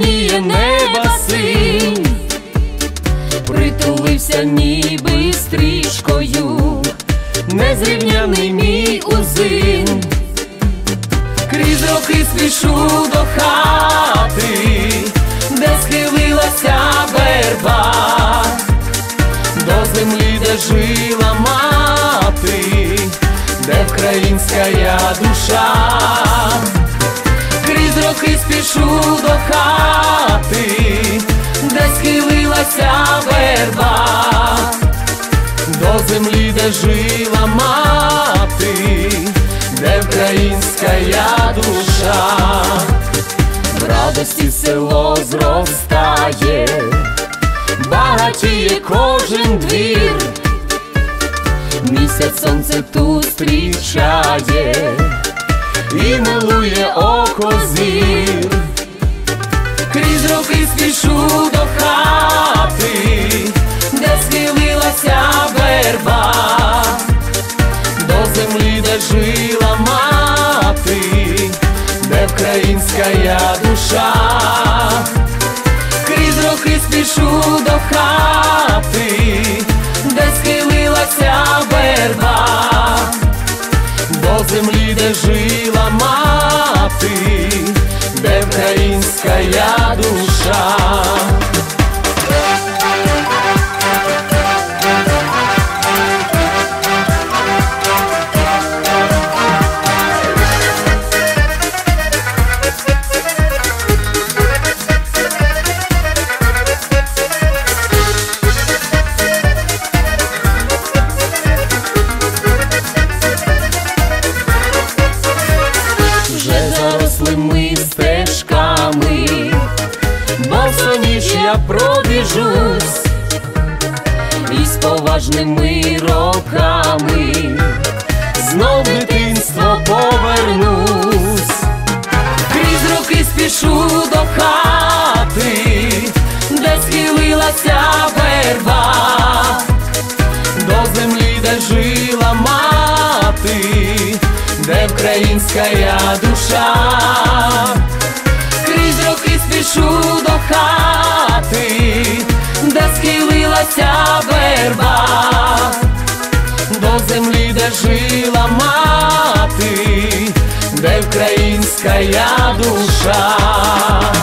ясніє неба син, притулився ніби стрічкою, незрівняний мій узин, крізь роки спішу до хати, де схилилася верба, до землі, де жила мати, де вкраїнська душа. Схилилася верба, до землі, де жила мати, де українська душа, в радості село зростає, багатіє кожен двір, місяць сонце тут зустрічає і милує око зір, крізь роки спішу до українська душа, крізь роки спішу до хати, де схилилася верба. До землі, де жила мати, де українська я пробіжусь із поважними роками, знов дитинство повернусь, крізь роки спішу до хати, де схилилася верба, до землі, де жила мати, де українська душа, українська душа.